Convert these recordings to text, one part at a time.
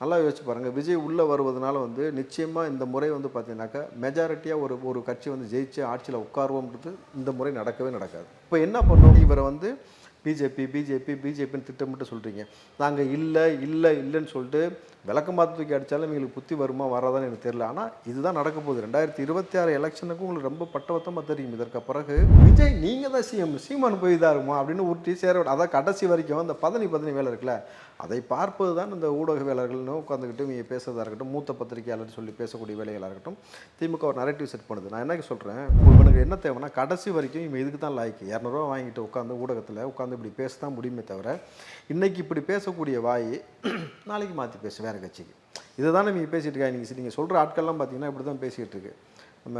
நல்லா யோசிச்சு பாருங்கள் விஜய் உள்ளே வருவதனால வந்து நிச்சயமாக இந்த முறை வந்து பார்த்தீங்கன்னாக்கா மெஜாரிட்டியாக ஒரு ஒரு கட்சி வந்து ஜெயிச்சு ஆட்சியில் உட்காருவோம்ன்றது இந்த முறை நடக்கவே நடக்காது. இப்போ என்ன பண்ணணும் இவரை வந்து பிஜேபி பிஜேபி பிஜேபின்னு திட்டமிட்டு சொல்கிறீங்க நாங்கள் இல்லை இல்லை இல்லைன்னு சொல்லிட்டு விளக்கம் மாற்ற தூக்கி அடித்தாலும் எங்களுக்கு புத்தி வருமா வராதான்னு எனக்கு தெரியல. ஆனால் இதுதான் நடக்க போகுது. ரெண்டாயிரத்தி இருபத்தி ஆறு எலெக்ஷனுக்கும் உங்களுக்கு ரொம்ப பட்டவத்தமாக தெரியும். இதற்கு பிறகு விஜய் நீங்கள் தான் சிஎம் சீமான் போய் இதாக இருக்குமா அப்படின்னு உருட்டி சேர அதான் கடைசி வரைக்கும் அந்த பதனி பதனி வேலை இருக்குல்ல. அதை பார்ப்பது தான் இந்த ஊடகவியலாளர்கள்னு உட்காந்துக்கிட்டு இவங்க பேசுகிறதா இருக்கட்டும் மூத்த பத்திரிகையாளர் சொல்லி பேசக்கூடிய வேலைகளாக இருக்கட்டும் திமுக ஒரு நரேட்டிவ் செட் பண்ணுது. நான் என்ன சொல்கிறேன் இவனுக்கு என்ன தேவைன்னா கடைசி வரைக்கும் இவன் இதுக்கு தான் லாய்க்கு. இரநூறுவா வாங்கிட்டு உட்காந்து ஊடகத்தில் உட்காந்து இப்படி பேச தான் முடியுமே தவிர இன்றைக்கி இப்படி பேசக்கூடிய வாய் நாளைக்கு மாற்றி பேசு வேறு கட்சிக்கு. இதுதான் நீங்கள் பேசிகிட்டு இருக்காங்க. நீங்கள் நீங்கள் சொல்கிற ஆட்கள்லாம் பார்த்தீங்கன்னா இப்படி தான் பேசிகிட்டு இருக்கு. நம்ம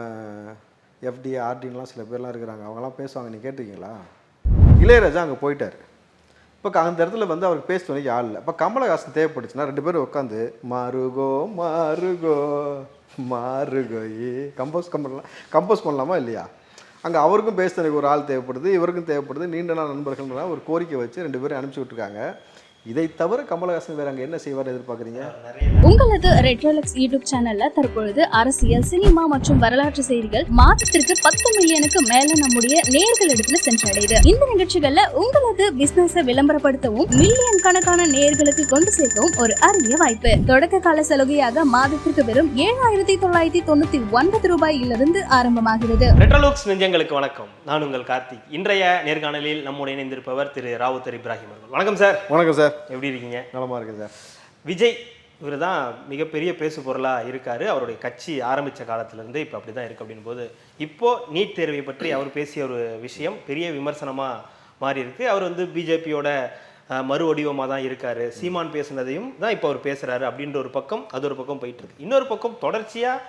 எஃப்டி ஆர்டின்லாம் சில பேர்லாம் இருக்கிறாங்க. அவங்களாம் பேசுவாங்க. நீங்கள் கேட்டிருக்கீங்களா? இளையராஜா அங்கே போயிட்டார். இப்போ அந்த இடத்துல வந்து அவருக்கு பேச துணைக்கு ஆள் இல்லை. இப்போ கமலஹாசன் தேவைப்பட்டுச்சுன்னா ரெண்டு பேரும் உட்காந்து மாறுகோ மாறுகோ மாறுகோ கம்போஸ் பண்ணலாம். கம்போஸ் பண்ணலாமா இல்லையா? அங்கே அவருக்கும் பேச துணைக்கு ஒரு ஆள் தேவைப்படுது இவருக்கும் தேவைப்படுது. நீண்ட நாள் நண்பர்கள்னா ஒரு கோரிக்கை வச்சு ரெண்டு பேரும் அனுப்பிச்சி விட்ருக்காங்க இதை தவிர கமலஹாசன் வேறு அங்கே என்ன செய்வார் எதிர்பார்க்குறீங்க? உங்களது ரெட்ரோலக்ஸ் யூடியூப் சேனல்ல தற்பொழுது அரசியல் சினிமா மற்றும் வரலாற்று செய்திகள் மாதத்திற்கு பத்து மில்லியனுக்கு மேல நம்முடைய நேர்களிடத்துல சென்றடையுது. இந்த நிகழ்ச்சிகள்ல உங்களது பிசினஸ விளம்பரப்படுத்தவும் மில்லியன் கணக்கான நேர்களுக்கு கொண்டு சேர்க்கவும் ஒரு அரிய வாய்ப்பு. தொடக்க கால சலுகையாக மாதத்திற்கு வெறும் ஏழாயிரத்தி தொள்ளாயிரத்தி தொண்ணூத்தி ஒன்பது ரூபாயிலிருந்து ஆரம்பமாகிறது. ரெட்ரோலுக்ஸ் நெஞ்சங்களுக்கு வணக்கம். நான் உங்கள் கார்த்திக். இன்றைய நேர்காணலில் நம்முடைய இணைந்திருப்பவர் திரு ராவுத்தர் இப்ராஹிம் அவர்கள். வணக்கம் சார். வணக்கம் சார். எப்படி இருக்கீங்க? நலமாக இருக்கு சார். விஜய் இவர் தான் மிகப்பெரிய பேசு பொருளாக இருக்காரு. அவருடைய கட்சி ஆரம்பித்த காலத்திலேருந்து இப்போ அப்படி தான் இருக்கு அப்படின் போது இப்போ நீட் தேர்வை பற்றி அவர் பேசிய ஒரு விஷயம் பெரிய விமர்சனமாக மாறி இருக்கு அவர் வந்து பிஜேபியோட மறு வடிவமாக தான் இருக்காரு. சீமான் பேசுனதையும் தான் இப்போ அவர் பேசுறாரு அப்படின்ற ஒரு பக்கம் அது ஒரு பக்கம் போயிட்டு இருக்கு. இன்னொரு பக்கம் தொடர்ச்சியாக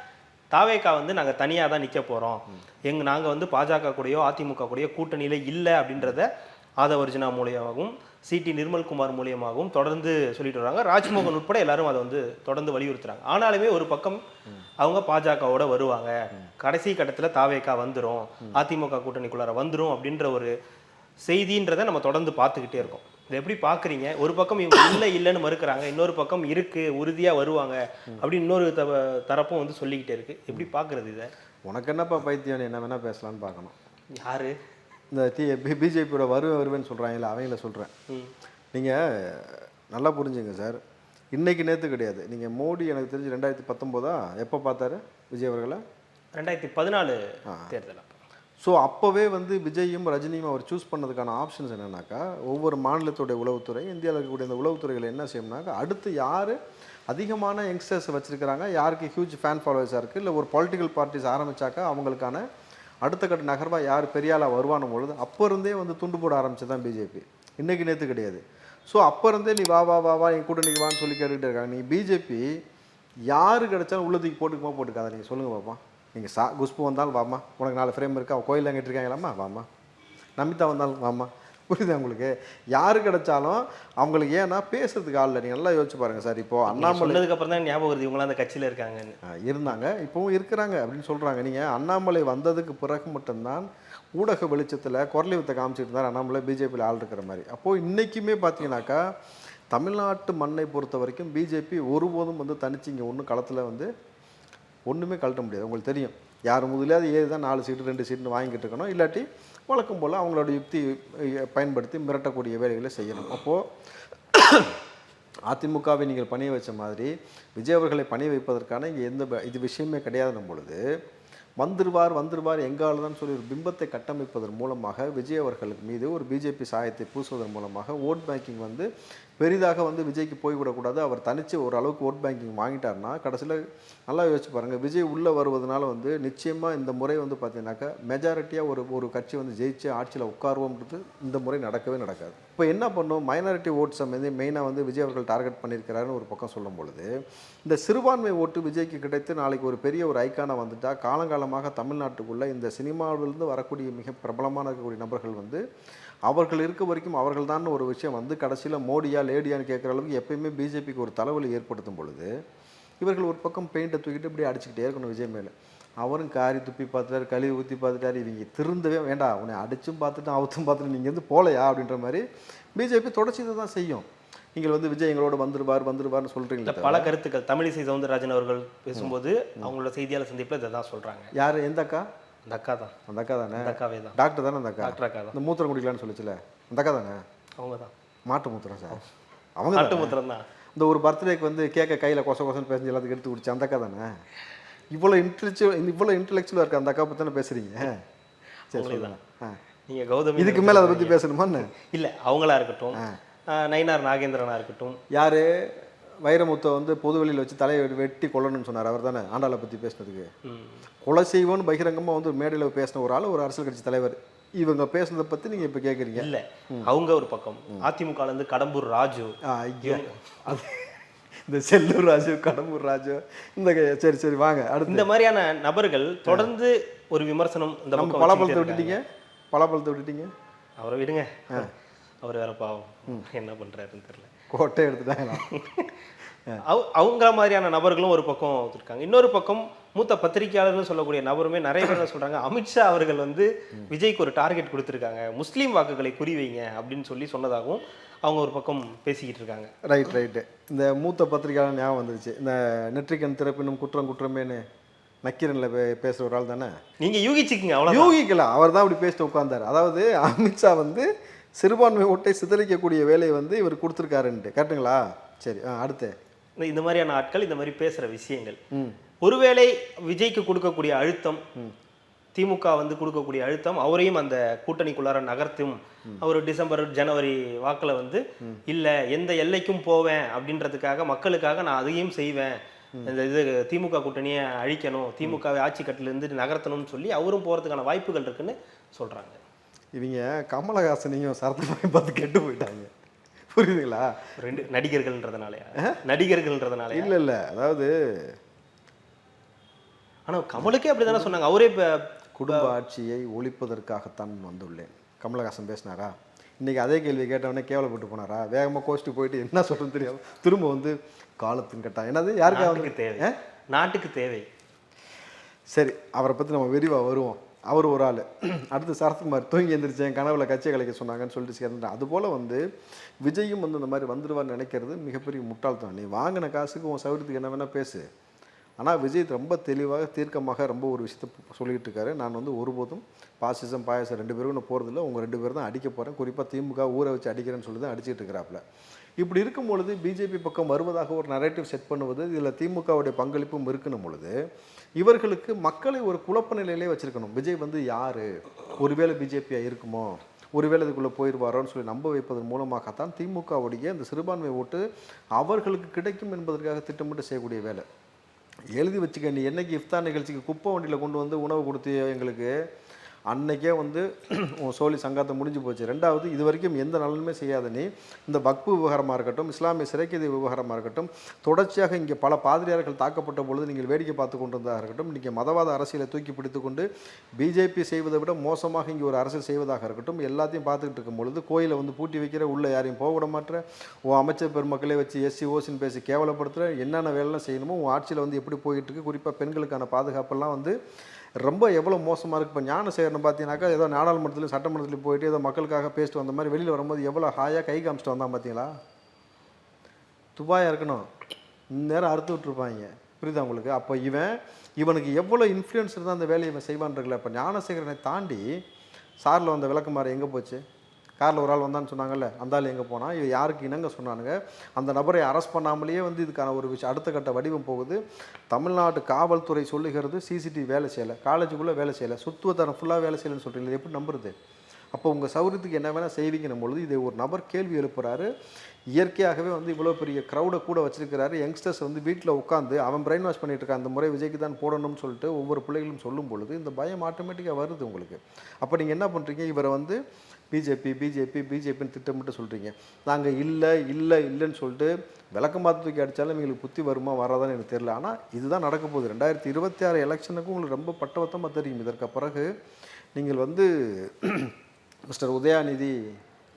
தாவேக்கா வந்து நாங்கள் தனியாக தான் நிற்க போகிறோம் எங்க நாங்கள் வந்து பாஜக கூடயோ அதிமுக கூடயோ கூட்டணியில் இல்லை அப்படின்றத ஆதவர்ஜினா மூலியமாகவும் சிடி நிர்மல்குமார் மூலியமாகவும் தொடர்ந்து சொல்லிட்டு வராங்க. ராஜ்மோகன் உட்பட எல்லாரும் அதை வந்து தொடர்ந்து வலியுறுத்துறாங்க. ஆனாலுமே ஒரு பக்கம் அவங்க பாஜகவோட வருவாங்க. கடைசி கட்டத்தில் தாவேக்கா வந்துரும். அதிமுக கூட்டணிக்குள்ளார வந்துரும் அப்படின்ற ஒரு செய்தின்றதை நம்ம தொடர்ந்து பார்த்துக்கிட்டே இருக்கோம். இதை எப்படி பார்க்குறீங்க? ஒரு பக்கம் இவங்க இல்லை இல்லைன்னு மறுக்கிறாங்க. இன்னொரு பக்கம் இருக்கு உறுதியாக வருவாங்க அப்படின்னு இன்னொரு த தரப்பும் வந்து சொல்லிக்கிட்டே இருக்கு. எப்படி பார்க்குறது இதை? உனக்கு என்னப்பா பைத்தியம் என்ன வேணால் பேசலான்னு பார்க்கணும். யாரு? இந்த டி பிஜேபியோட வருவேன் வருவேன்னு சொல்கிறாங்களே அவங்கள சொல்கிறேன் நீங்கள் நல்லா புரிஞ்சுங்க சார். இன்னைக்கு நேற்று கிடையாது. நீங்கள் மோடி எனக்கு தெரிஞ்சு ரெண்டாயிரத்தி பத்தொம்போதா? எப்போ பார்த்தாரு விஜய் அவர்களை? ரெண்டாயிரத்தி பதினாலு தேர்தல். ஸோ அப்போவே வந்து விஜயும் ரஜினியும் அவர் சூஸ் பண்ணதுக்கான ஆப்ஷன்ஸ் என்னன்னாக்கா ஒவ்வொரு மாநிலத்துடைய உளவுத்துறை இந்தியாவில் இருக்கக்கூடிய இந்த உளவுத்துறைகள் என்ன செய்யணும்னாக்கா அடுத்து யார் அதிகமான யங்ஸ்டர்ஸ் வச்சுருக்கிறாங்க? யாருக்கு ஹியூஜ் ஃபேன் ஃபாலோவர்ஸாக இருக்குது இல்லை ஒரு பொலிட்டிக்கல் பார்ட்டிஸ் ஆரம்பித்தாக்கா அவங்களுக்கான அடுத்த கட்ட நகர்வாக யார் பெரியாளாக வருவானும் பொழுது அப்போ இருந்தே வந்து துண்டு போட ஆரம்பிச்சு தான் பிஜேபி இன்றைக்கி நேற்று கிடையாது. ஸோ அப்போ இருந்தே நீ வா வா வா வா என் கூட்டணிக்கு வான்னு சொல்லி கேட்டுக்கிட்டே இருக்காங்க. நீ பிஜேபி யாரு கிடைச்சாலும் உள்ளதுக்கு போட்டுக்குமா போட்டுக்காத. நீங்கள் சொல்லுங்கள் பாப்பா. நீங்கள் சா குஷ்பு வந்தாலும் வாமா உனக்கு நாலு ஃப்ரேம் இருக்கா? கோயில் அங்கிட்டு இருக்காங்களாம்மா? வாமா நமிதா வந்தாலும் வாமா புரியுதா உங்களுக்கு? யாரு கிடைச்சாலும் அவங்களுக்கு ஏன்னா பேசுறதுக்கு ஆள் இல்லை. நீங்கள் நல்லா யோசிச்சு பாருங்கள் சார். இப்போ அண்ணாமலை அப்புறம் தான் ஞாபகம் வருது. இவங்களாம் அந்த கட்சியில இருக்காங்கன்னு இருந்தாங்க. இப்போவும் இருக்கிறாங்க அப்படின்னு சொல்கிறாங்க நீங்கள் அண்ணாமலை வந்ததுக்கு பிறகு மட்டும்தான் ஊடக வெளிச்சத்தில் குரலை வித்த காமிச்சிட்டு இருந்தார் அண்ணாமலை பிஜேபியில் ஆள் இருக்கிற மாதிரி. அப்போது இன்றைக்குமே பார்த்தீங்கன்னாக்கா தமிழ்நாட்டு மண்ணை பொறுத்த வரைக்கும் பிஜேபி ஒருபோதும் வந்து தனிச்சு இங்கே ஒன்றும் களத்தில் வந்து ஒன்றுமே கழட்ட முடியாது. உங்களுக்கு தெரியும். யார் முதலாவது ஏது தான் நாலு சீட்டு ரெண்டு சீட்டுன்னு வாங்கிட்டு இருக்கணும். இல்லாட்டி வழக்கம் போல் அவங்களோட யுக்தி பயன்படுத்தி மிரட்டக்கூடிய வேலைகளை செய்யணும். அப்போது அதிமுகவை நீங்கள் பணிய வச்ச மாதிரி விஜய் அவர்களை பணி வைப்பதற்கான இங்கே எந்த இது விஷயமே கிடையாதுன்னும் பொழுது வந்துருவார் வந்துருவார் எங்காலதான் சொல்லி ஒரு பிம்பத்தை கட்டமைப்பதன் மூலமாக விஜய் அவர்களுக்கு மீது ஒரு பிஜேபி சாயத்தை பூசுவதன் மூலமாக ஓட் பேங்கிங் வந்து பெரிதாக வந்து விஜய்க்கு போய்விடக்கூடாது அவர் தனித்து ஓரளவுக்கு ஓட் பேங்கிங் வாங்கிட்டார்னா கடைசியில் நல்லா யோசிச்சு பாருங்கள் விஜய் உள்ளே வருவதனால வந்து நிச்சயமாக இந்த முறை வந்து பார்த்தீங்கன்னாக்கா மெஜாரிட்டியாக ஒரு ஒரு கட்சி வந்து ஜெயிச்சு ஆட்சியில் உட்காருவோம்ன்றது இந்த முறை நடக்கவே நடக்காது. இப்போ என்ன பண்ணும்? மைனாரிட்டி ஓட்ஸை வந்து மெயினாக வந்து விஜய் அவர்கள் டார்கெட் பண்ணியிருக்கிறாருன்னு ஒரு பக்கம் சொல்லும் பொழுது இந்த சிறுபான்மை ஓட்டு விஜய்க்கு கிடைத்து நாளைக்கு ஒரு பெரிய ஒரு ஐக்கானாக வந்துட்டால் காலங்காலமாக தமிழ்நாட்டுக்குள்ளே இந்த சினிமாவிலிருந்து வரக்கூடிய மிக பிரபலமான இருக்கக்கூடிய நபர்கள் வந்து அவர்கள் இருக்க வரைக்கும் அவர்கள் தான் ஒரு விஷயம் வந்து கடைசியில் மோடியா லேடியான்னு கேட்குற அளவுக்கு எப்பயுமே பிஜேபிக்கு ஒரு தலைவலி ஏற்படுத்தும் பொழுது இவர்கள் ஒரு பக்கம் பெயிண்ட்டை தூக்கிட்டு இப்படி அடிச்சுக்கிட்டே இருக்கணும் விஜய் மேலே. அவரும் காரி துப்பி பார்த்துட்டாரு கழுவி ஊற்றி பார்த்துட்டாரு. இவங்க திருந்தவே வேண்டாம் உன்னை அடிச்சும் பார்த்துட்டு அவுத்தும் பார்த்துட்டு நீங்கள் வந்து போகலையா அப்படின்ற மாதிரி பிஜேபி தொடர்ச்சி இதை தான் செய்யும். நீங்கள் வந்து விஜய் எங்களோட வந்துருவார் வந்துருவார்னு இல்ல சொல்கிறீங்களே பல கருத்துக்கள் தமிழிசை சவுந்தரராஜன் அவர்கள் பேசும்போது அவங்களோட செய்தியாளர் சந்திப்புல இதை தான் சொல்றாங்க. யார் எந்த அக்கா? அந்த அக்கா தான். அந்த அக்கா தானே? அக்காவே தான். டாக்டர் தானே அந்த அக்கா? டாக்டர் அக்கா தான். இந்த மூத்திரம் குடிக்கலான்னு சொல்லிச்சுல அந்த அக்கா தானே? அவங்க தான். மாட்டு மூத்திரம் சார். அவங்க தானே? மூத்திரம் தான். இந்த ஒரு பர்த்டேக்கு வந்து கேக்க கையில் கொச கொசன்னு பேசி எல்லாத்துக்கும் எடுத்து குடிச்சு அந்த அக்கா தானே? இவ்வளோ இன்டெலெக்சுவல் இவ்வளோ இன்டெலெக்சுவலாக இருக்க அந்த அக்கா பற்றி தானே பேசுகிறீங்க சரி அவங்களே சொல்லுங்க. ஆ. நீங்க கௌதமி இதுக்கு மேலே அதை பற்றி பேசணுமான்னு இல்ல அவங்களா இருக்கட்டும். நயினார் நாகேந்திரனா இருக்கட்டும். யார்? வைரமுத்தை வந்து பொது வெளியில் வச்சு தலையை வெட்டி கொல்லணும்னு சொன்னார். அவர் தானே ஆண்டாளை பற்றி பேசுனதுக்கு. கொலை செய்வோன்னு பகிரங்கமாக வந்து மேடையில் பேசின ஒரு ஆள் ஒரு அரசியல் கட்சி தலைவர். இவங்க பேசுனதை பற்றி நீங்கள் இப்போ கேட்குறீங்க இல்ல அவங்க ஒரு பக்கம். அதிமுக ல இருந்து கடம்பூர் ராஜு. அது இந்த செல்லூர் ராஜு கடம்பூர் ராஜு இந்த சரி சரி வாங்க அடுத்து. இந்த மாதிரியான நபர்கள் தொடர்ந்து ஒரு விமர்சனம் இந்த பக்கம் பலாப்பழத்தை விட்டுட்டீங்க? பலாப்பழத்தை விட்டுட்டீங்க. அவரை விடுங்க. அவர் வேற பாவம். என்ன பண்றாருன்னு தெரியல. கோட்டை எடுத்துட்டாங்களா? அவ- அவங்கள மாதிரியான நபர்களும் ஒரு பக்கம் இருக்காங்க இன்னொரு பக்கம் மூத்த பத்திரிகையாளர்னு சொல்லக்கூடிய நபருமே நிறைய பேர் என்ன சொல்றாங்க அமித்ஷா அவர்கள் வந்து விஜய்க்கு ஒரு டார்கெட் கொடுத்துருக்காங்க. முஸ்லீம் வாக்குகளை குறிவைங்க அப்படின்னு சொல்லி சொன்னதாகவும் அவங்க ஒரு பக்கம் பேசிக்கிட்டு இருக்காங்க. ரைட் ரைட்டு இந்த மூத்த பத்திரிகையாளர் ஞாபகம் வந்துருச்சு. இந்த நெற்றிக்கண் திறப்பினும் குற்றம் குற்றமேனு நக்கீரனில் பே பேசுகிற ஒரு ஆள் தானே? நீங்க யூகிச்சுக்குங்க அவ்வளவு யூகிக்கல அவர் தான் அப்படி பேசிட்டு உட்கார்ந்தார். அதாவது அமித்ஷா வந்து சிறுபான்மை ஓட்டை சிதறிக்கக்கூடிய வேலையை வந்து இவர் கொடுத்துருக்காருன்ட்டு. கரெக்டுங்களா சரி ஆ அடுத்து. இந்த மாதிரியான ஆட்கள் இந்த மாதிரி பேசுற விஷயங்கள். ம். ஒருவேளை விஜய்க்கு கொடுக்கக்கூடிய அழுத்தம் திமுக வந்து கொடுக்கக்கூடிய அழுத்தம் அவரையும் அந்த கூட்டணிக்குள்ளார நகர்த்தும். அவர் டிசம்பர் ஜனவரி வாக்குல வந்து இல்ல எந்த எல்லைக்கும் போவேன் அப்படின்றதுக்காக மக்களுக்காக நான் அதையும் செய்வேன். இந்த இது திமுக கூட்டணியை அழிக்கணும் திமுகவை ஆட்சி கட்டிலிருந்து நகர்த்தணும்னு சொல்லி அவரும் போறதுக்கான வாய்ப்புகள் இருக்குன்னு சொல்றாங்க. இவங்க கமலஹாசனையும் சரத்குமாரையும் பார்த்து கெட்டு போயிட்டாங்க. புரியுதுங்களா? ரெண்டு நடிகர்கள்ன்றதுனாலயா? நடிகர்கள்ன்றதுனாலயா? இல்லை இல்லை. அதாவது ஆனா கமலுக்கே அப்படிதானே சொன்னாங்க. அவரே இப்ப குடும்ப ஆட்சியை ஒழிப்பதற்காகத்தான் வந்துள்ளேன். கமலஹாசன் பேசினாரா? இன்னைக்கு அதே கேள்வி கேட்டவொடனே கேவலப்பட்டு போனாரா? வேகமாக கோஷ்டி போயிட்டு என்ன சொல்றது தெரியாம திரும்ப வந்து காலத்தின் கட்டா என்னது? யாருக்கா நாட்டுக்கு வந்து தேவை. நாட்டுக்கு தேவை. சரி அவரை பற்றி நம்ம விரிவாக வருவோம். அவர் ஒரு ஆள். அடுத்து சரத்குமார் தூங்கி எந்திரிச்சேன் கனவுல கட்சி கலைக்க சொன்னாங்கன்னு சொல்லிட்டு சேர்ந்துட்டேன். அதுபோல் வந்து விஜயும் வந்து இந்த மாதிரி வந்துருவார்னு நினைக்கிறது மிகப்பெரிய முட்டாள்தான் நீ வாங்கின காசுக்கு உன் சௌகரியத்துக்கு என்ன வேணால் பேசு. ஆனால் விஜய் ரொம்ப தெளிவாக தீர்க்கமாக ரொம்ப ஒரு விஷயத்த சொல்லிகிட்டு இருக்காரு. நான் வந்து ஒருபோதும் பாசிசம் பாயசம் ரெண்டு பேரும் ஒன்று போகிறதில்ல உங்கள் ரெண்டு பேரும் தான் அடிக்க போகிறேன் குறிப்பாக திமுக ஊரை வச்சு அடிக்கிறேன்னு சொல்லி தான் அடிச்சுட்டு இருக்கிறாப்புல. இப்படி இருக்கும் பொழுது பிஜேபி பக்கம் வருவதாக ஒரு நரேட்டிவ் செட் பண்ணுவது இதில் திமுகவுடைய பங்களிப்பும் இருக்கணும் பொழுது இவர்களுக்கு மக்களை ஒரு குழப்ப நிலையிலே வச்சிருக்கணும். விஜய் வந்து யார்? ஒருவேளை பிஜேபியாக இருக்குமோ? ஒருவேளை இதுக்குள்ளே போயிடுவாரோன்னு சொல்லி நம்ப வைப்பதன் மூலமாகத்தான் திமுகவுடைய அந்த சிறுபான்மை ஓட்டு அவர்களுக்கு கிடைக்கும் என்பதற்காக திட்டமிட்டு செய்யக்கூடிய வேலை. எழுதி வச்சுக்க நீ என்னைக்கு இஃப்தார் நிகழ்ச்சிக்கு குப்பை வண்டியில் கொண்டு வந்து உணவு கொடுத்தியோ எங்களுக்கு அன்னைக்கே வந்து உன் சோழி சங்காத்தம் முடிஞ்சு போச்சு. ரெண்டாவது இது வரைக்கும் எந்த நலனுமே செய்யாத நீ இந்த பக்பு விவகாரமாக இருக்கட்டும் இஸ்லாமிய சிறைக்கதி விவகாரமாக இருக்கட்டும் தொடர்ச்சியாக இங்கே பல பாதிரியார்கள் தாக்கப்பட்ட பொழுது நீங்கள் வேடிக்கை பார்த்து கொண்டிருந்ததாக இருக்கட்டும் நீங்கள் மதவாத அரசியலை தூக்கி பிடித்து கொண்டு பிஜேபி செய்வதை விட மோசமாக இங்கே ஒரு அரசியல் செய்வதாக இருக்கட்டும் எல்லாத்தையும் பார்த்துக்கிட்டு இருக்கும் பொழுது கோயிலை வந்து பூட்டி வைக்கிற உள்ளே யாரையும் போக விட மாட்டேற உன் அமைச்சர் பெருமக்களே வச்சு எஸ்சி ஓசின்னு பேசி கேவலப்படுத்துகிற என்னென்ன வேலைலாம் செய்யணுமோ உன் ஆட்சியில் வந்து எப்படி போயிட்டு இருக்கு குறிப்பாக பெண்களுக்கான பாதுகாப்பெல்லாம் வந்து ரொம்ப எவ்வளோ மோசமாக இருக்குது இப்போ ஞானசேகரன் பார்த்தீங்கன்னாக்கா ஏதோ நாடாளுமன்றத்துலையும் சட்டமன்றத்துலையும் போயிட்டு ஏதோ மக்களுக்காக பேசிட்டு வந்த மாதிரி வெளியில் வரும்போது எவ்வளோ ஹாயாக கை காமிச்சிட்டு வந்தான் பார்த்தீங்களா துபாயாக இருக்கணும். இந்நேரம் அறுத்து விட்டுருப்பாங்க. புரியுதா உங்களுக்கு? அப்போ இவன் இவனுக்கு எவ்வளோ இன்ஃப்ளூயன்ஸ் இருந்தால் அந்த வேலையை இவன் செய்வான்றல இப்போ ஞானசேகரனை தாண்டி சாரில் வந்த விளக்குமாறு எங்கே போச்சு? காரில் ஒரு ஆள் வந்தான்னு சொன்னாங்கல்ல அந்த ஆள் எங்கே போனால் இது யாருக்கு இணங்க சொன்னானுங்க? அந்த நபரை அரெஸ்ட் பண்ணாமலேயே வந்து இதுக்கான ஒரு விஷயம் அடுத்த கட்ட வடிவம் போகுது. தமிழ்நாட்டு காவல்துறை சொல்லுகிறது சிசிடிவி வேலை செய்யலை. காலேஜுக்குள்ளே வேலை செய்யலை. சுத்துவத்தரம் ஃபுல்லாக வேலை செய்யலைன்னு சொல்கிறீங்க எப்படி நம்புறது? அப்போ உங்கள் சௌரியத்துக்கு என்ன வேணால் செய்வீங்கன்னும் பொழுது இதை ஒரு நபர் கேள்வி எழுப்புறாரு. இயற்கையாகவே வந்து இவ்வளோ பெரிய க்ரௌடை கூட வச்சிருக்கிறாரு. யங்ஸ்டர்ஸ் வந்து வீட்டில் உட்காந்து அவன் பிரெயின் வாஷ் பண்ணிட்டு இருக்கான் அந்த முறை விஜய்க்கு தான் போடணும்னு சொல்லிட்டு ஒவ்வொரு பிள்ளைகளும் சொல்லும் பொழுது இந்த பயம் ஆட்டோமேட்டிக்காக வருது உங்களுக்கு. அப்போ நீங்கள் என்ன பண்ணுறீங்க இவரை வந்து பிஜேபி பிஜேபி பிஜேபின்னு திட்டமிட்டு சொல்கிறீங்க நாங்கள் இல்லை இல்லை இல்லைன்னு சொல்லிட்டு விளக்கம் பார்த்து தூக்கி அடித்தாலும் எங்களுக்கு புத்தி வருமா வராதான்னு எனக்கு தெரியல. ஆனால் இதுதான் நடக்க போகுது. ரெண்டாயிரத்தி இருபத்தி ஆறு எலெக்ஷனுக்கும் உங்களுக்கு ரொம்ப பட்டவத்தமாக தெரியும். இதற்கு பிறகு நீங்கள் வந்து மிஸ்டர் உதயாநிதி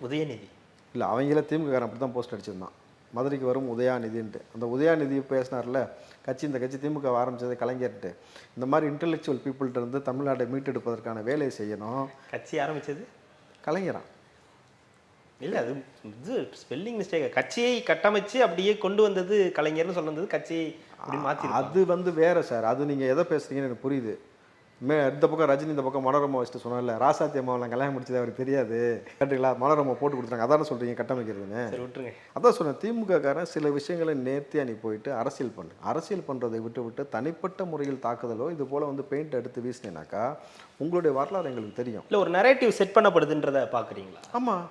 உதயநிதி. இல்லை அவங்கள திமுககாரன் அப்படி தான் போஸ்ட் அடிச்சிருந்தான். மதுரைக்கு வரும் உதயாநிதின்ட்டு. அந்த உதயாநிதி பேசினார்ல கட்சி இந்த கட்சி திமுக ஆரம்பிச்சதை கலைஞர்ட்டு இந்த மாதிரி இன்டெலெக்சுவல் பீப்புள்கிட்ட இருந்து தமிழ்நாட்டை மீட்டெடுப்பதற்கான வேலையை செய்யணும். கட்சி ஆரம்பிச்சது? கலைஞரான் இல்ல அது இது ஸ்பெல்லிங் மிஸ்டேக் கட்சியை கட்டமைச்சு அப்படியே கொண்டு வந்தது கலைஞர்னு சொன்னது கட்சியை அப்படி மாத்தி அது வந்து வேற சார். அது நீங்கள் எதை பேசுறீங்கன்னு எனக்கு புரியுது. மே இந்த பக்கம் ரஜினி இந்த பக்கம் மனோரமா வச்சுட்டு சொன்னேன்ல ராசாத்தி அம்மாவெல்லாம் கல்யாணம் முடிச்சது அவருக்கு தெரியாது. கேட்டுங்களா? மனோரமா போட்டு கொடுத்துருங்க அதானே சொல்கிறீங்க கட்டமைக்கிறதுன்னு? விட்டுருங்க. அதான் சொன்னேன். திமுக காரன் சில விஷயங்களை நேர்த்தியாக நீ போயிட்டு அரசியல் பண்ணு. அரசியல் பண்ணுறதை விட்டு விட்டு தனிப்பட்ட முறையில் தாக்குதலோ இது போல் வந்து பெயிண்ட் எடுத்து வீசினேனாக்கா உங்களுடைய வரலாறு எங்களுக்கு தெரியும். இல்ல ஒரு நரேட்டிவ் செட் பண்ணப்படுதுன்றத பாக்குறீங்களா? ஆமாம்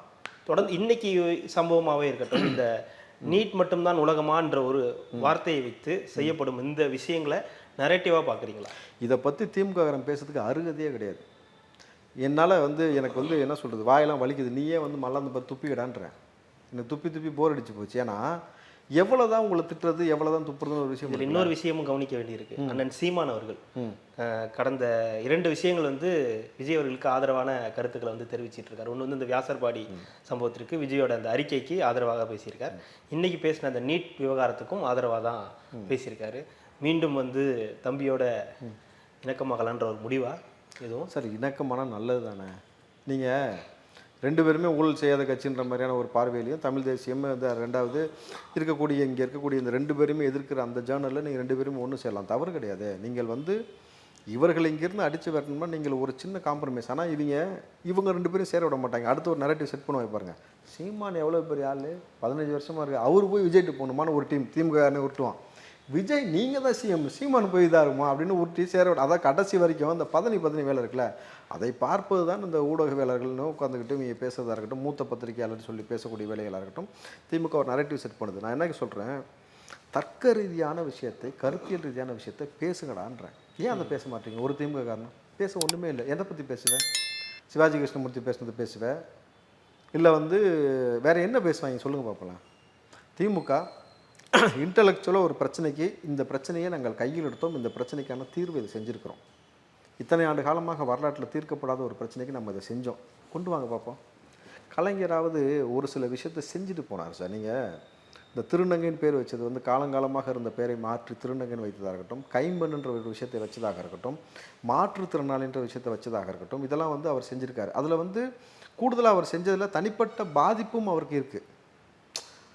தொடர்ந்து இன்னைக்கு சம்பவமாவே இருக்கட்டும் இந்த நீட் மட்டும்தான் உலகமான்ற ஒரு வார்த்தையை வைத்து செய்யப்படும் இந்த விஷயங்களை நரேட்டிவா பாக்குறீங்களா? இதை பற்றி திமுககாரன் பேசுறதுக்கு அருகதையே கிடையாது. என்னால் வந்து எனக்கு வந்து என்ன சொல்கிறது வாயெல்லாம் வலிக்குது. நீயே வந்து மல்லாந்து பார்த்து துப்பிக்கிடான்றேன் எனக்கு துப்பி துப்பி போர் அடிச்சு போச்சு. ஏன்னா எவ்வளோ தான் உங்களை திட்டுறது எவ்வளோ தான் துப்புறதுன்னு ஒரு விஷயம்? இன்னொரு விஷயமும் கவனிக்க வேண்டியிருக்கு. அண்ணன் சீமான் அவர்கள் கடந்த இரண்டு விஷயங்கள் வந்து விஜய் அவர்களுக்கு ஆதரவான கருத்துக்களை வந்து தெரிவிச்சிட்டு இருக்காரு. ஒன்று வந்து இந்த வியாசர்பாடி சம்பவத்திற்கு விஜயோட அந்த அறிக்கைக்கு ஆதரவாக பேசியிருக்கார். இன்னைக்கு பேசின அந்த நீட் விவகாரத்துக்கும் ஆதரவாக தான் பேசியிருக்காரு. மீண்டும் வந்து தம்பியோட இணக்கமாகலான்ற ஒரு முடிவா? எதுவும்? சார் இணக்கமான நல்லது தானே நீங்கள் ரெண்டு பேருமே ஊழல் செய்யாத கட்சின்ற மாதிரியான ஒரு பார்வையிலையும் தமிழ் தேசியம் இந்த ரெண்டாவது இருக்கக்கூடிய இங்கே இருக்கக்கூடிய இந்த ரெண்டு பேருமே எதிர்க்கிற அந்த ஜேர்னலில் நீங்கள் ரெண்டு பேருமே ஒன்றும் செய்யலாம். தவறு கிடையாது. நீங்கள் வந்து இவர்கள் இங்கேருந்து அடித்து வரணும்னா நீங்கள் ஒரு சின்ன காம்ப்ரமைஸ் ஆனால் இவங்க இவங்க ரெண்டு பேரும் சேர விட மாட்டாங்க. அடுத்து ஒரு நரேட்டிவ் செட் பண்ண வைப்பாருங்க சீமான் எவ்வளோ பெரிய ஆள்? பதினஞ்சு வருஷமாக இருக்கு. அவர் போய் விஜய்ட்டு போகணுமான ஒரு டீம் திமுக உருட்டுவான். விஜய் நீங்கள் தான் சிஎம் சீமான் போய் இதாக இருக்குமா அப்படின்னு உருட்டி சேர விட அதான் கடைசி வரைக்கும் அந்த பதனி பதனி வேலை இருக்குல்ல அதை பார்ப்பது தான் இந்த ஊடகவியலாளர்கள்னு உட்காந்துக்கிட்டு இங்கே பேசுகிறதா இருக்கட்டும் மூத்த பத்திரிகையாளர் சொல்லி பேசக்கூடிய வேலைகளாக இருக்கட்டும் திமுக ஒரு நரேட்டிவ் செட் பண்ணுது நான் என்ன சொல்கிறேன் தர்க்க ரீதியான விஷயத்தை கருத்தியல் ரீதியான விஷயத்தை பேசுங்கடான்றேன். ஏன் அதை பேச மாட்டீங்க? ஒரு திமுக காரணம். பேச ஒன்றுமே இல்லை. எதை பற்றி பேசுவேன் சிவாஜி கிருஷ்ணமூர்த்தி பேசுனது பேசுவேன் இல்லை வந்து வேறு என்ன பேசுவாங்க? சொல்லுங்கள் பார்ப்பலாம் திமுக இன்டலெக்சுவலாக ஒரு பிரச்சனைக்கு இந்த பிரச்சனையை நாங்கள் கையில் எடுத்தோம். இந்த பிரச்சனைக்கான தீர்வு இதை செஞ்சுருக்கிறோம். இத்தனை ஆண்டு காலமாக வரலாற்றில் தீர்க்கப்படாத ஒரு பிரச்சனைக்கு நம்ம இதை செஞ்சோம். கொண்டு வாங்க பார்ப்போம் கலைஞராவது ஒரு சில விஷயத்தை செஞ்சுட்டு போனார் சார். நீங்கள் இந்த திருநங்கையின் பேர் வச்சது வந்து காலங்காலமாக இருந்த பேரை மாற்றி திருநங்கைன்னு வைத்ததாக இருக்கட்டும் கைம்பெண்ணுன்ற ஒரு விஷயத்தை வச்சதாக இருக்கட்டும் மாற்றுத்திறனாளின்ற விஷயத்தை வச்சதாக இருக்கட்டும் இதெல்லாம் வந்து அவர் செஞ்சுருக்காரு. அதில் வந்து கூடுதலாக அவர் செஞ்சதில் தனிப்பட்ட பாதிப்பும் அவருக்கு இருக்குது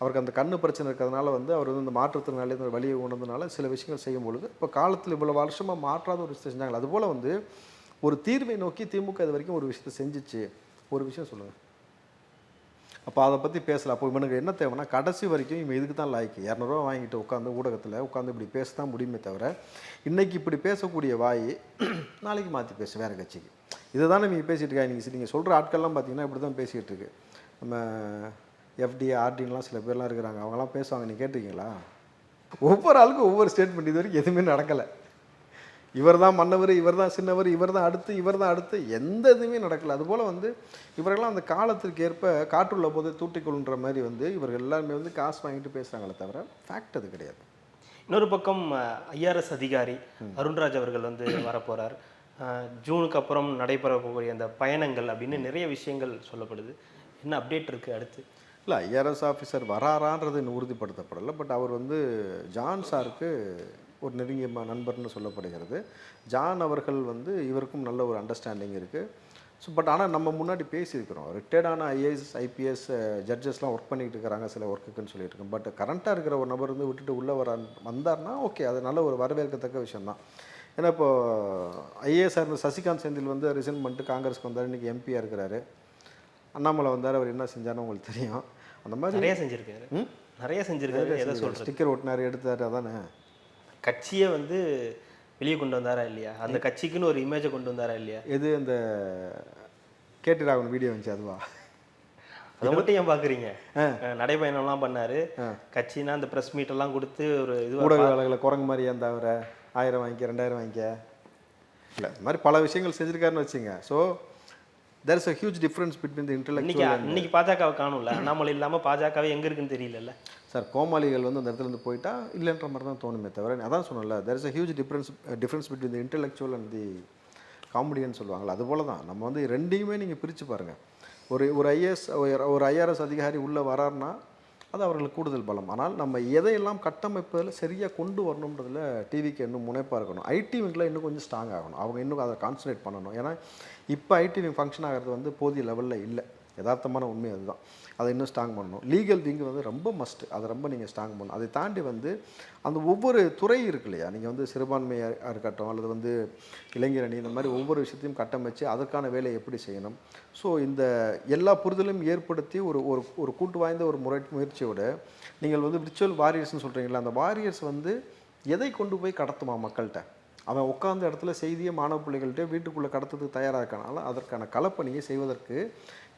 அவருக்கு அந்த கண்ணு பிரச்சனை இருக்கிறதுனால வந்து அவர் வந்து இந்த மாற்றுத்திறனாளி இந்த வழியை உணர்ந்தனால சில விஷயங்கள் செய்யும் பொழுது இப்போ காலத்தில் இவ்வளோ வருஷமாக மாற்றாத ஒரு விஷயத்தை செஞ்சாங்க அதுபோல் வந்து ஒரு தீர்வை நோக்கி திமுக இது வரைக்கும் ஒரு விஷயத்தை செஞ்சுச்சு. ஒரு விஷயம் சொல்லுங்கள் அப்போ அதை பற்றி பேசலாம். அப்போ இவனுக்கு என்ன தேவைன்னா கடைசி வரைக்கும் இவன் இதுக்கு தான் லாய்க்கு. இரநூறுவா வாங்கிட்டு உட்காந்து ஊடகத்தில் உட்காந்து இப்படி பேச தான் முடியுமே தவிர இன்னைக்கு இப்படி பேசக்கூடிய வாய் நாளைக்கு மாற்றி பேசு வேறு கட்சிக்கு. இதை தானே நீங்கள் பேசிகிட்டு இருக்காங்க நீங்கள் நீங்கள் சொல்கிற ஆட்கள்லாம் பார்த்தீங்கன்னா இப்படி தான் பேசிகிட்டு இருக்கு. நம்ம எஃப்டி ஆர்டின்லாம் சில பேர்லாம் இருக்கிறாங்க. அவங்கலாம் பேசுவாங்க. நீ கேட்டிருக்கீங்களா? ஒவ்வொரு ஆளுக்கும் ஒவ்வொரு ஸ்டேட்மெண்ட் இது வரைக்கும் எதுவுமே நடக்கலை. இவர் தான் மன்னவர் இவர் தான் சின்னவர் இவர் தான் அடுத்து இவர் தான் அடுத்து. எந்த இதுவுமே நடக்கல. அதுபோல் வந்து இவர்கள்லாம் அந்த காலத்திற்கு ஏற்ப காற்றுள்ள போதே தூட்டிக்கொள்ளுன்ற மாதிரி வந்து இவர்கள் எல்லாருமே வந்து காசு வாங்கிட்டு பேசுகிறாங்களே தவிர ஃபேக்ட் அது கிடையாது. இன்னொரு பக்கம் ஐஆர்எஸ் அதிகாரி அருண்ராஜ் அவர்கள் வந்து வரப்போறார். அஹ், ஜூனுக்கு அப்புறம் நடைபெற போகக்கூடிய அந்த பயணங்கள் அப்படின்னு நிறைய விஷயங்கள் சொல்லப்படுது. என்ன அப்டேட் இருக்கு அடுத்து? இல்லை ஐஆர்எஸ் ஆஃபீஸர் வராரான்றது இன்னும் உறுதிப்படுத்தப்படலை. பட் அவர் வந்து ஜான் சாருக்கு ஒரு நெருங்கிய ம- நண்பர்னு சொல்லப்படுகிறது. ஜான் அவர்கள் வந்து இவருக்கும் நல்ல ஒரு அண்டர்ஸ்டாண்டிங் இருக்குது ஸோ பட் ஆனால் நம்ம முன்னாடி பேசியிருக்கிறோம். ரிட்டையர்டான ஐஏஎஸ் ஐபிஎஸ் ஜட்ஜஸ்லாம் ஒர்க் பண்ணிகிட்டு இருக்கிறாங்க சில ஒர்க்குக்குன்னு சொல்லிட்டு இருக்கோம் பட் கரண்ட்டாக இருக்கிற ஒரு நபர் வந்து விட்டுட்டு உள்ளே வர வந்தார்னா ஓகே அது நல்ல ஒரு வரவேற்கத்தக்க விஷயம்தான். ஏன்னா இப்போது ஐஏஎஸ் இருந்த சசிகாந்த் செந்தில் வந்து ரிசைன் பண்ணிட்டு காங்கிரஸ்க்கு வந்தார். இன்றைக்கி எம்பியாக இருக்கிறாரு. அண்ணாமலை வந்தார் அவர் என்ன செஞ்சாருன்னு உங்களுக்கு தெரியும். அந்த மாதிரி நிறைய செஞ்சிருக்காரு. நிறைய செஞ்சிருக்காரு எதை சொல்றது? ஸ்டிக்கர் ஒட்டினார் எடுத்தார் அதானே? கட்சியை வந்து வெளியே கொண்டு வந்தாரா இல்லையா? அந்த கட்சிக்குன்னு ஒரு இமேஜை கொண்டு வந்தாரா இல்லையா? எது அந்த கேடி ராகவன் வீடியோ வந்துச்சு அதுவா? அதை மட்டும் ஏன் பாக்குறீங்க? அஹ், நடைபயணம்லாம் பண்ணாரு. கட்சினா அந்த பிரஸ் மீட் எல்லாம் கொடுத்து ஒரு இது ஊடகவியலாளர்களை குரங்கு மாதிரி அந்த அவரை? ஆயிரம் வாங்கிக்க ரெண்டாயிரம் வாங்கிக்க. இல்லை இந்த மாதிரி பல விஷயங்கள் செஞ்சுருக்காருன்னு வச்சுங்க. So there is a huge difference between the இன்னைக்கு இன்டெலெக்சுவல் இன்னைக்கு பாஜகவை காணும்ல? அண்ணாமலை இல்லாம பாஜகவே எங்க இருக்குன்னு தெரியலல்ல? சார் கோமாளிகள் வந்து அந்த இடத்துல இருந்து போயிட்டா இல்லைன்ற மாதிரி தான் தோணுமே தவிர அதான் சொன்னல there is a huge difference difference between the intellectual and the காமெடியன்னு சொல்லுவாங்கள்ல அது போல தான். நம்ம வந்து ரெண்டையுமே நீங்கள் பிரித்து பாருங்கள் ஒரு ஒரு ஐஏஎஸ் ஒரு ஐஆர்எஸ் அதிகாரி உள்ளே வராருன்னா அது அவர்களுக்கு கூடுதல் பலம். ஆனால் நம்ம எதையெல்லாம் கட்டமைப்பதில் சரியாக கொண்டு வரணுன்றதில் டிவிக்கு இன்னும் முனைப்பாக இருக்கணும். ஐடி விங்கில் இன்னும் கொஞ்சம் ஸ்ட்ராங் ஆகணும். அவங்க இன்னும் அதை கான்சன்ட்ரேட் பண்ணணும். ஏன்னா இப்போ ஐடி விங் ஃபங்க்ஷன் ஆகிறது வந்து போதிய லெவலில் இல்லை. யதார்த்தமான உண்மை அதுதான். அதை இன்னும் ஸ்ட்ராங் பண்ணணும். லீகல் விங் வந்து ரொம்ப மஸ்ட் அதை ரொம்ப நீங்கள் ஸ்ட்ராங் பண்ணணும். அதை தாண்டி வந்து அந்த ஒவ்வொரு துறை இருக்கு இல்லையா? நீங்கள் வந்து சிறுபான்மையாக இருக்கட்டும் அல்லது வந்து இளைஞர் அணி இந்த மாதிரி ஒவ்வொரு விஷயத்தையும் கட்டமைச்சு அதற்கான வேலையை எப்படி செய்யணும்? ஸோ இந்த எல்லா புரிதலும் ஏற்படுத்தி ஒரு ஒரு ஒரு கூட்டு வாய்ந்த ஒரு முறை முயற்சியோட நீங்கள் வந்து விர்ச்சுவல் வாரியர்ஸ்னு சொல்கிறீங்களா அந்த வாரியர்ஸ் வந்து எதை கொண்டு போய் கடத்துமா மக்கள்கிட்ட? அவன் உட்கார்ந்த இடத்துல செய்தியை மாணவ பிள்ளைகள்கிட்ட வீட்டுக்குள்ளே கடத்துறதுக்கு தயாராக இருக்கனால அதற்கான களப்பணியை செய்வதற்கு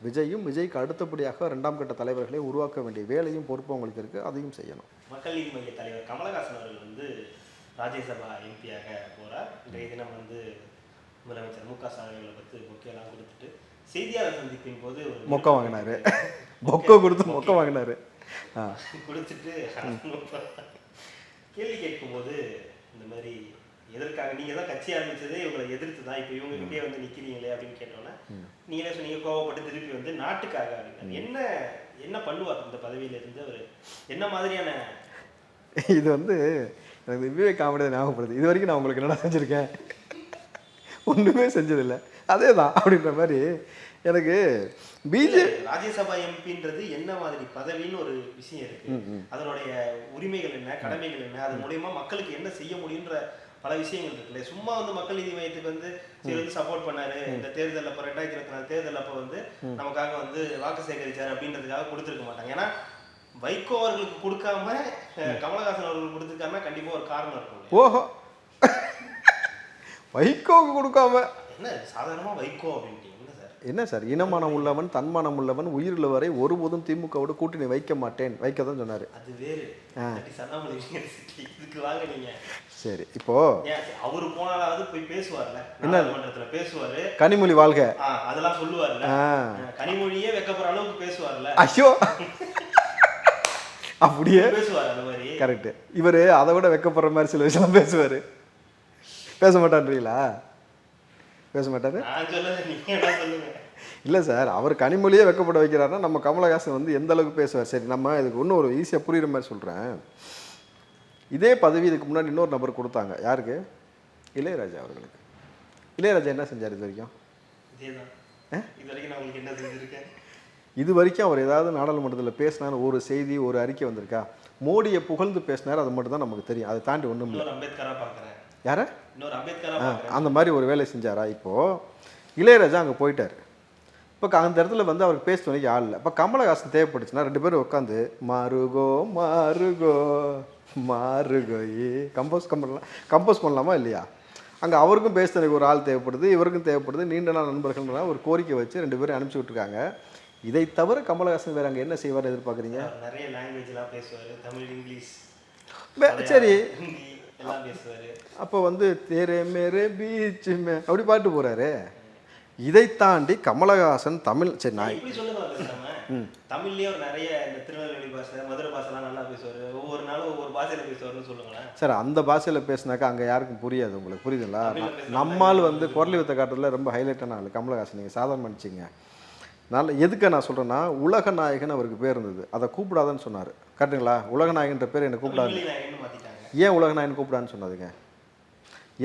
விஜயும் விஜய்க்கு அடுத்தபடியாக ரெண்டாம் கட்ட தலைவர்களை உருவாக்க வேண்டிய வேலையும் பொறுப்பு அவங்களுக்கு இருக்குது அதையும் செய்யணும். மக்கள் நீதி மைய தலைவர் கமலஹாசன் அவர்கள் வந்து ராஜ்யசபா எம்பியாக போறார். இன்றைய தினம் வந்து முதலமைச்சர் மு க ஸ்டாலின் பற்றி பொக்கேலாம் கொடுத்துட்டு செய்தியாளர் சந்திப்பின் போது ஒரு மொக்க வாங்கினாரு. பொக்கோ கொடுத்து மொக்க வாங்கினாரு. கொடுத்துட்டு கேள்வி கேட்கும்போது இந்த மாதிரி எதற்காக? நீங்க தான் கட்சி ஆரம்பிச்சதே இவங்களை எதிர்த்து தான் இப்போ இவங்க கிட்டே வந்து நிக்கிறீங்களே அப்படின்னு கேட்டோன்னே நீங்களே சொன்னீங்க கோவப்பட்டு திருப்பி வந்து நாட்டுக்காக அப்படின்னு என்ன என்ன பண்ணுவார் இந்த பதவியில இருந்து அவர்? என்ன மாதிரியான இது வந்து எனக்கு விவேக் காமெடி ஞாபகப்படுது இது வரைக்கும் நான் உங்களுக்கு என்னடா செஞ்சுருக்கேன்? ஒன்றுமே செஞ்சதில்லை. அதே தான் அப்படின்ற மாதிரி எனக்கு பிஜே ராஜ்யசபா எம்பின்றது என்ன மாதிரி பதவின்னு ஒரு விஷயம் இருக்கு. அதனுடைய உரிமைகள் என்ன கடமைகள் என்ன அது மூலியமா மக்களுக்கு என்ன செய்ய முடியுன்ற பல விஷயங்கள் இருக்குல்ல சும்மா வந்து மக்கள் நீதி மையத்துக்கு வந்து சரி வந்து சப்போர்ட் பண்ணாரு இந்த தேர்தல் அப்போ ரெண்டாயிரத்தி இருபத்தி நாலு தேர்தல் அப்போ வந்து நமக்காக வந்து வாக்கு சேகரிச்சாரு அப்படின்றதுக்காக கொடுத்துருக்க மாட்டாங்க. ஏன்னா வைகோ அவர்களுக்கு கொடுக்காம கமலஹாசன் அவர்களுக்கு கொடுத்துருக்காருன்னா கண்டிப்பா ஒரு காரணம் இருக்கும்? ஓஹோ. வைகோவுக்கு கொடுக்காம. என்ன சாதாரணமா வைகோ அப்படின்ட்டு என்ன சார்? என்ன இனமானம் உள்ளவன் தன்மானம் உள்ளவன் உயிருள்ளவரை ஒருபோதும் திமுகவோட கூட்டணி வைக்க மாட்டேன். வைக்க தான் சொன்னார். அது வேறு. இதுக்கு வாங்க நீங்க. சரி இப்போ அவரு போனாலாவது போய் பேசுவார்ல? நாடாளுமன்றத்துல பேசுவாரு. கனிமொழி வாழ்க. அதெல்லாம் சொல்லுவார்ல. கனிமொழியே வைக்கப்படுற அளவுக்கு பேசுவார்ல. ஐயோ! அப்படியே? பேசுவார் அந்த மாதிரி. கரெக்டு இவர் அதை விட வெக்கப்படுற மாதிரி சில விஷயம் பேசுவார். பேச மாட்டான்றீங்களா? பேச மாட்டாரு? இல்லை சார் அவர் கனிமொழியே வெக்கப்பட வைக்கிறாருன்னா நம்ம கமலஹாசன் வந்து எந்த அளவுக்கு பேசுவார்? சரி நம்ம இதுக்கு இன்னும் ஒரு ஈஸியாக புரியுற மாதிரி சொல்கிறேன் இதே பதவி இதுக்கு முன்னாடி இன்னொரு நபர் கொடுத்தாங்க. யாருக்கு? இளையராஜா அவர்களுக்கு. இளையராஜா என்ன செஞ்சார் இது வரைக்கும்? இது வரைக்கும் அவர் ஏதாவது நாடாளுமன்றத்தில் பேசினார் ஒரு செய்தி ஒரு அறிக்கை வந்திருக்கா? மோடியை புகழ்ந்து பேசினார் அது மட்டும் தான் நமக்கு தெரியும். அதை தாண்டி ஒன்றும் இல்லை யாரை? அந்த மாதிரி ஒரு வேலை செஞ்சாரா? இப்போது இளையராஜா அங்கே போயிட்டார். இப்போ அந்த இடத்துல வந்து அவருக்கு பேச துணைக்கு ஆள் இல்லை. இப்போ கமலஹாசன் தேவைப்பட்டுச்சுன்னா ரெண்டு பேரும் உட்காந்து மாறுகோ மாறுகோ மாறுகோயி. கம்போஸ் பண்ணலாம். கம்போஸ் பண்ணலாமா இல்லையா? அங்கே அவருக்கும் பேச துணைக்கு ஒரு ஆள் தேவைப்படுது இவருக்கும் தேவைப்படுது. நீண்ட நாள் நண்பர்கள்னா ஒரு கோரிக்கை வச்சு ரெண்டு பேரும் அனுப்பிச்சி விட்ருக்காங்க இதை தவிர கமலஹாசன் வேறு அங்கே என்ன செய்வார் எதிர்பார்க்குறீங்க? நிறைய லாங்குவேஜ் எல்லாம் பேசுவாரு. தமிழ் இங்கிலீஷ் சரி. எல்லாம் பேசுவாரு. அப்போ வந்து தேரே மேரே பீச் மே அப்படி பாட்டு போகிறாரு இதை தாண்டி கமலஹாசன் தமிழ் சரி நான் இப்படி சொல்லுங்க நிறைய இந்த திருநெல்வேலி பாஷை மதுரை பாஷைலாம் நல்லா பேசுவாரு. ஒவ்வொரு நாளும் ஒவ்வொரு பாஷையில பேசுவாருன்னு சொல்லுங்களேன். சார் அந்த பாஷையில் பேசினாக்கா அங்கே யாருக்கும் புரியாது உங்களுக்கு. புரியுதுங்களா? நம்மால் வந்து குரலி வித்த காட்டுறதுல ரொம்ப ஹைலைட்டான ஆள் கமலஹாசன். நீங்கள் சாதாரண மன்னிச்சிங்க நல்ல எதுக்கு நான் சொல்கிறேன்னா உலக நாயகன் அவருக்கு பேர் இருந்தது. அதை கூப்பிடாதன்னு சொன்னார். கரெக்டுங்களா உலக நாயகன்ற பேர் என்னை கூப்பிடாது ஏன் உலக நாயன் கூப்பிடான்னு சொன்னதுங்க.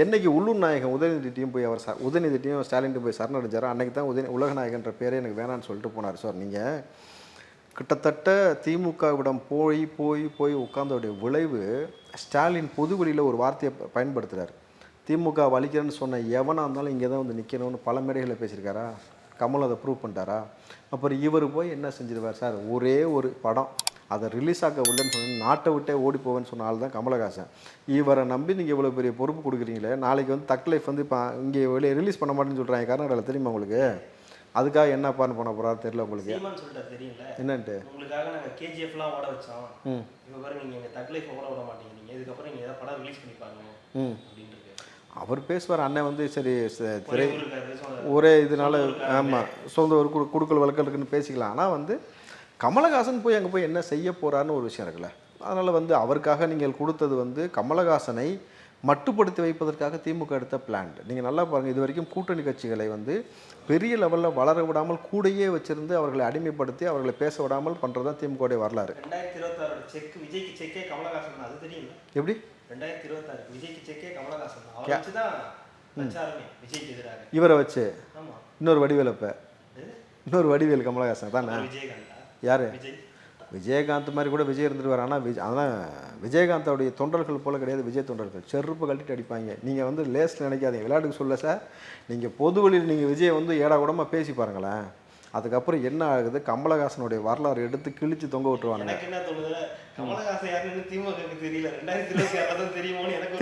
என்னைக்கு உள்ளூர் நாயகன் உதயநிதிட்டையும் போய் அவர் ச உதயநிதிட்டையும் ஸ்டாலின் போய் சரணடைஞ்சாரோ அன்றைக்கி தான் உதய உலக நாயகன்ற பேரே எனக்கு வேணான்னு சொல்லிட்டு போனார். சார் நீங்கள் கிட்டத்தட்ட திமுகவிடம் போய் போய் போய் உட்கார்ந்தோடைய விளைவு ஸ்டாலின் பொது வழியில் ஒரு வார்த்தையை பயன்படுத்துகிறார் திமுக வலிக்கிறேன்னு சொன்ன எவனாக இருந்தாலும் இங்கே தான் வந்து நிற்கணும்னு பல மேடைகளில் பேசியிருக்காரா? கமல் அதை ப்ரூவ் பண்ணிட்டாரா? அப்புறம் இவர் போய் என்ன செஞ்சிருவார்? சார் ஒரே ஒரு படம். அதை ரிலீஸ் ஆக்க விடலன்னு சொன்ன நாட்டை விட்டே ஓடி போவேன்னு சொன்ன ஆள் தான் கமலஹாசன். இவரை நம்பி நீங்கள் இவ்வளோ பெரிய பொறுப்பு கொடுக்குறீங்களே நாளைக்கு வந்து தக் லைஃப் வந்து இப்போ இங்கே வெளியே ரிலீஸ் பண்ண மாட்டேன்னு சொல்கிறாங்க கர்நாடகாவில் தெரியுமா உங்களுக்கு? அதுக்காக என்ன பண்ண பண்ண போகிறாரு தெரியல உங்களுக்கு? என்னன்ட்டு? உங்களுக்காக நாங்க கேஜிஎஃப்லாம் ஓட வச்சோம். ம். இப்போ பாருங்க நீங்க எங்க தக் லைஃப் ஓட விட மாட்டீங்க நீங்க இதுக்கப்புறம் நீங்க ஏதாவது படம் ரிலீஸ் ம். அப்படின்ட்டு. அவர் பேசுவார் அண்ணன் வந்து சரி திரை. ஒரே இதனால ஆமாம் சொந்த ஒரு குடு குடுக்கல் வழக்கல் இருக்குன்னு பேசிக்கலாம். ஆனால் வந்து கமலஹாசன் போய் அங்கே போய் என்ன செய்ய போறாருன்னு ஒரு விஷயம் இருக்குல்ல. அதனால் வந்து அவருக்காக நீங்கள் கொடுத்தது வந்து கமலஹாசனை மட்டுப்படுத்தி வைப்பதற்காக திமுக எடுத்த பிளான் நீங்கள் நல்லா பாருங்கள் இது வரைக்கும் கூட்டணி கட்சிகளை வந்து பெரிய லெவலில் வளர விடாமல் கூடையே வச்சிருந்து அவர்களை அடிமைப்படுத்தி அவர்களை பேச விடாமல் பண்ணுறது தான் திமுகவுடைய வரலாறு. ரெண்டாயிரத்தி இருபத்தாறோட செக் விஜய்க்கு செக்கே கமலஹாசன் அது தெரியுமா? எப்படி? ரெண்டாயிரத்தி இருபத்தாறு விஜய்க்கு செக்கே கமலஹாசன் தான். விஜய்க்கு எதிராக. இவரை வச்சு இன்னொரு வடிவேலப்ப? இன்னொரு வடிவேல் கமலஹாசன் தானே விஜயகாந்தா. யார்? விஜய். விஜயகாந்த் மாதிரி கூட விஜய் இருந்துருவார். ஆனால் விஜய் அதான் விஜயகாந்தோடைய தொண்டர்கள் போல கிடையாது விஜய் தொண்டர்கள். செருப்பு கழட்டிட்டு அடிப்பாங்க. நீங்கள் வந்து லேஸில் நினைக்காதீங்க. விளையாட்டுக்கு சொல்ல சார் நீங்கள் பொது வழியில் நீங்கள் விஜய் வந்து ஏடா கூடமாக பேசி பாருங்களேன். அதுக்கப்புறம் என்ன ஆகுது? கமலஹாசனுடைய வரலாறு எடுத்து கிழிச்சு தொங்க ஒரு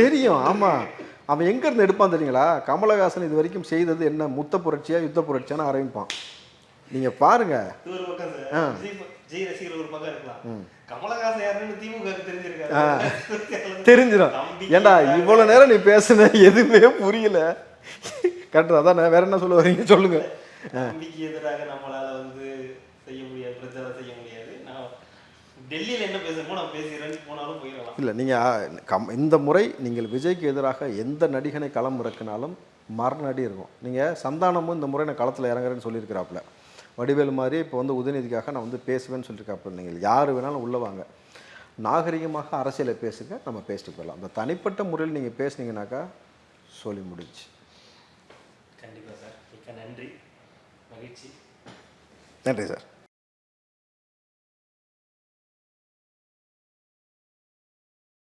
தெரியும். ஆமாம் அவன் எங்கேருந்து எடுப்பான் தெரியுங்களா? கமலஹாசன் இது வரைக்கும் செய்தது என்ன? முத்த புரட்சியா யுத்த புரட்சியான்னு ஆரம்பிப்பான். நீங்கள் பாருங்கள் இது ஒரு பக்கம் ப- விஜய் ரசிகர் ஒரு பக்கம் இருக்கலாம். கமலஹாசன் யாருன்னு தெரிஞ்சிருக்காரு தெரிஞ்சிடும் தம்பி. ஏண்டா இவ்வளோ நேரம் நீ பேசுன எதுவுமே புரியல. கரெக்டு அதானே வேற என்ன சொல்ல வரீங்க? சொல்லுங்க. தம்பிக்கு எதிராக நம்மளால வந்து செய்ய முடியாது பிரச்சாரம் செய்ய முடியாது. நான் டெல்லியில என்ன பேசணுமோ நான் பேசிடுறேன்னு போனாலும் போயிடலாம். இல்லை நீங்கள் கம் இந்த முறை நீங்கள் விஜய்க்கு எதிராக எந்த நடிகனை களம் இறக்குனாலும் மரணடி இருக்கும். நீங்கள் சந்தானமும் இந்த முறை நான் களத்தில் இறங்குறேன்னு சொல்லியிருக்கிறாப்புல. வடிவேல் மாதிரி இப்போ வந்து உதயநிதிக்காக நான் வந்து பேசுவேன்னு சொல்லியிருக்காப்புல நீங்கள். யார் வேணாலும் உள்ளே வாங்க. நாகரிகமாக அரசியலை பேசுங்க நம்ம பேசிட்டு போயிடலாம். அந்த தனிப்பட்ட முறையில் நீங்கள் பேசுனீங்கன்னாக்கா சொல்லி முடிச்சு கண்டிப்பா சார். மிக்க நன்றி. மகிழ்ச்சி. நன்றி சார்.